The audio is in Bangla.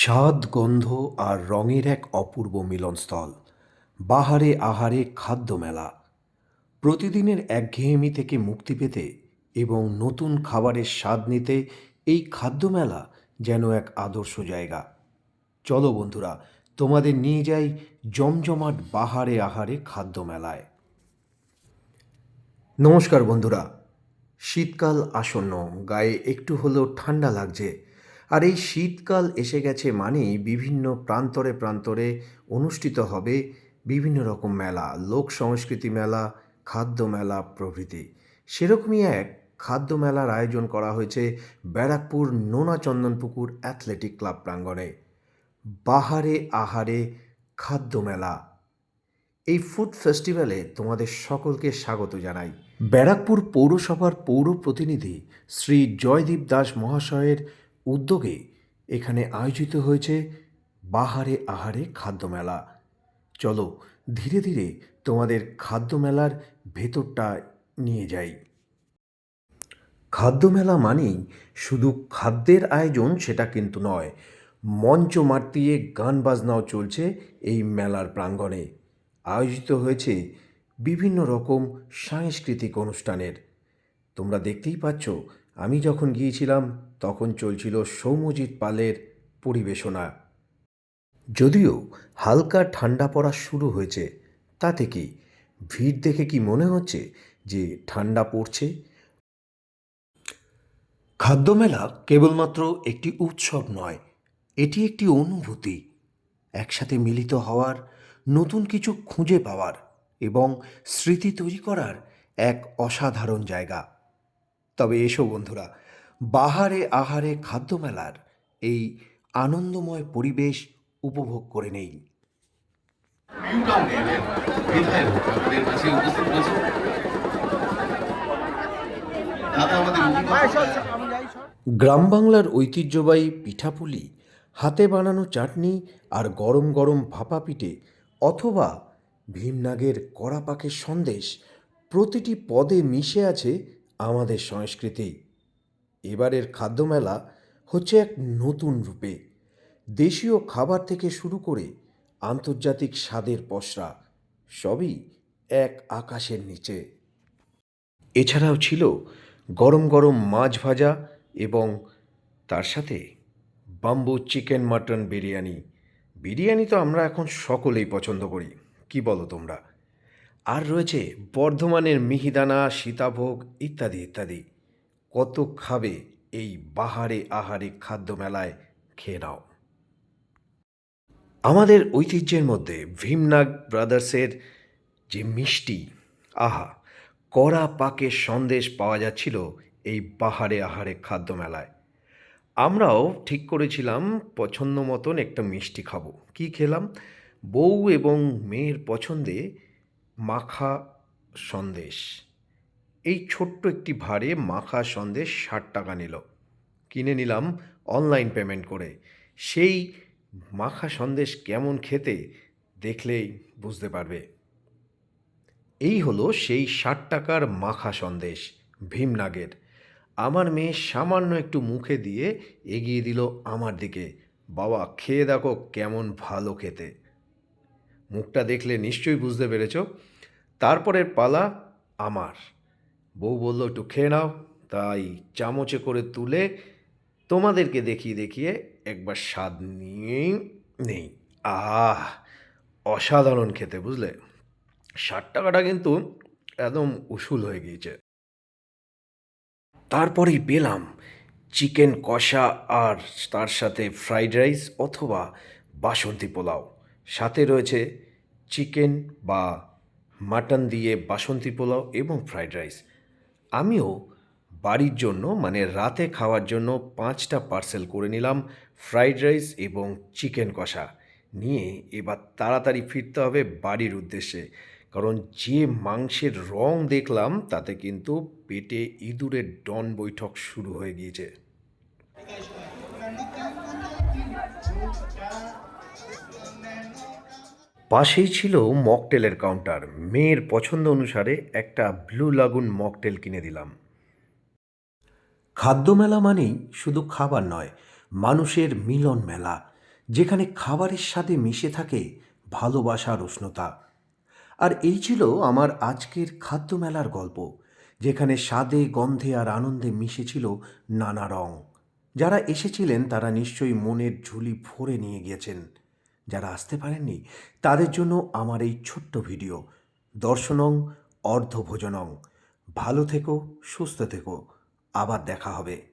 স্বাদ গন্ধ আর রঙের এক অপূর্ব মিলনস্থল, বাহারে আহারে খাদ্য মেলা প্রতিদিনের একঘেয়েমি থেকে মুক্তি পেতে এবং নতুন খাবারের স্বাদ নিতে এই খাদ্য মেলা যেন এক আদর্শ জায়গা। চলো বন্ধুরা, তোমাদের নিয়ে যাই জমজমাট বাহারে আহারে খাদ্য মেলায় নমস্কার বন্ধুরা, শীতকাল আসন্ন, গায়ে একটু হলেও ঠান্ডা লাগছে। আর এই শীতকাল এসে গেছে মানেই বিভিন্ন প্রান্তরে প্রান্তরে অনুষ্ঠিত হবে বিভিন্ন রকম মেলা, লোক সংস্কৃতি মেলা, খাদ্য মেলা, প্রভৃতি। সেরকমই এক খাদ্য মেলার আয়োজন করা হয়েছে ব্যারাকপুর নোনা চন্দনপুকুর অ্যাথলেটিক ক্লাব প্রাঙ্গণে। বাহারে আহারে খাদ্য মেলা। এই ফুড ফেস্টিভ্যালে তোমাদের সকলকে স্বাগত জানাই। ব্যারাকপুর পৌরসভার পৌর প্রতিনিধি শ্রী জয়দীপ দাস মহাশয়ের উদ্যোগে এখানে আয়োজিত হয়েছে বাহারে আহারে খাদ্য মেলা চলো ধীরে ধীরে তোমাদের খাদ্য মেলার ভেতরটা নিয়ে যাই। খাদ্য মেলা মানেই শুধু খাদ্যের আয়োজন সেটা কিন্তু নয়, মঞ্চ মাতিয়ে গান বাজনাও চলছে এই মেলার প্রাঙ্গণে। আয়োজিত হয়েছে বিভিন্ন রকম সাংস্কৃতিক অনুষ্ঠানের। তোমরা দেখতেই পাচ্ছ আমি যখন গিয়েছিলাম, তখন চলছিল সৌম্যজিৎ পালের পরিবেশনা। যদিও হালকা ঠান্ডা পড়া শুরু হয়েছে, তাতে কি ভিড় দেখে কি মনে হচ্ছে যে ঠান্ডা পড়ছে? খাদ্যমেলা কেবলমাত্র একটি উৎসব নয়, এটি একটি অনুভূতি। একসাথে মিলিত হওয়ার, নতুন কিছু খুঁজে পাওয়ার এবং স্মৃতি তৈরি করার এক অসাধারণ জায়গা। তবে এসো বন্ধুরা, বাহারে আহারে খাদ্যমেলার এই আনন্দময় পরিবেশ উপভোগ করে নেই। গ্রাম বাংলার ঐতিহ্যবাহী পিঠাপুলি, হাতে বানানো চাটনি আর গরম গরম ভাপা পিঠে অথবা ভীমনাগের কড়া পাকের সন্দেশ প্রতিটি পদে মিশে আছে আমাদের সংস্কৃতি। এবারের খাদ্যমেলা হচ্ছে এক নতুন রূপে। দেশীয় খাবার থেকে শুরু করে আন্তর্জাতিক স্বাদের পসরা, সবই এক আকাশের নিচে। এছাড়াও ছিল গরম গরম মাছ ভাজা এবং তার সাথে bamboo chicken mutton biryani. Biryani তো আমরা এখন সকলেই পছন্দ করি। কি বলো তোমরা? আর রয়েছে বর্ধমানের মিহিদানা, সীতাভোগ ইত্যাদি ইত্যাদি। কত খাবে এই বাহারে আহারে খাদ্য মেলায়, খেয়ে নাও। আমাদের ঐতিহ্যের মধ্যে ভীমনাগ ব্রাদার্সের যে মিষ্টি, আহা, কড়া পাকের সন্দেশ পাওয়া যাচ্ছিল এই বাহারে আহারে খাদ্য মেলায়। আমরাও ঠিক করেছিলাম, পছন্দ মতন একটা মিষ্টি খাব। কি খেলাম? বউ এবং মেয়ের পছন্দে মাখা সন্দেশ। এই ছোট্ট একটি ভারে মাখা সন্দেশ ষাট টাকা নিল। কিনে নিলাম অনলাইন পেমেন্ট করে। সেই মাখা সন্দেশ কেমন খেতে দেখলেই বুঝতে পারবে। এই হলো সেই ষাট টাকার মাখা সন্দেশ ভীমনাগের আমার মেয়ে সামান্য একটু মুখে দিয়ে এগিয়ে দিল আমার দিকে। বাবা, খেয়ে দেখো কেমন ভালো খেতে। মুখটা দেখলে নিশ্চয়ই বুঝতে পেরেছ। তারপরের পালা আমার। বউ বলল, একটু খেয়ে নাও। তাই চামচে করে তুলে তোমাদেরকে দেখিয়ে দেখিয়ে একবার স্বাদ নিয়ে নেই। আহ, অসাধারণ খেতে, বুঝলে? ষাট টাকাটা কিন্তু একদম উসুল হয়ে গিয়েছে। তারপরেই পেলাম চিকেন কষা আর তার সাথে ফ্রাইড রাইস অথবা বাসন্তী পোলাও। সাথে রয়েছে চিকেন বা মাটন দিয়ে বাসন্তী পোলাও এবং ফ্রাইড রাইস। আমিও বাড়ির জন্য মানে রাতে খাওয়ার জন্য পাঁচটা পার্সেল করে নিলাম ফ্রাইড রাইস এবং চিকেন কষা। নিয়ে এবার তাড়াতাড়ি ফিরতে হবে বাড়ির উদ্দেশ্যে, কারণ যে মাংসের রং দেখলাম তাতে কিন্তু পেটে ইঁদুরের ডন বৈঠক শুরু হয়ে গিয়েছে। পাশেই ছিল মকটেলের কাউন্টার। মেয়ের পছন্দ অনুসারে একটা ব্লু লাগুন মকটেল কিনে দিলাম। খাদ্য মেলা মানেই শুধু খাবার নয়, মানুষের মিলন মেলা, যেখানে খাবারের সাথে মিশে থাকে ভালোবাসার উষ্ণতা। আর এই ছিল আমার আজকের খাদ্য মেলার গল্প, যেখানে স্বাদে, গন্ধে আর আনন্দে মিশেছিল নানা রং। যারা এসেছিলেন তারা নিশ্চয়ই মনের ঝুলি ভরে নিয়ে গিয়েছেন। যারা আসতে পারেননি, তাদের জন্য আমার এই ছোট্ট ভিডিও। দর্শনং, অর্ধভোজনং। ভালো থেকো, সুস্থ থেকো। আবার দেখা হবে।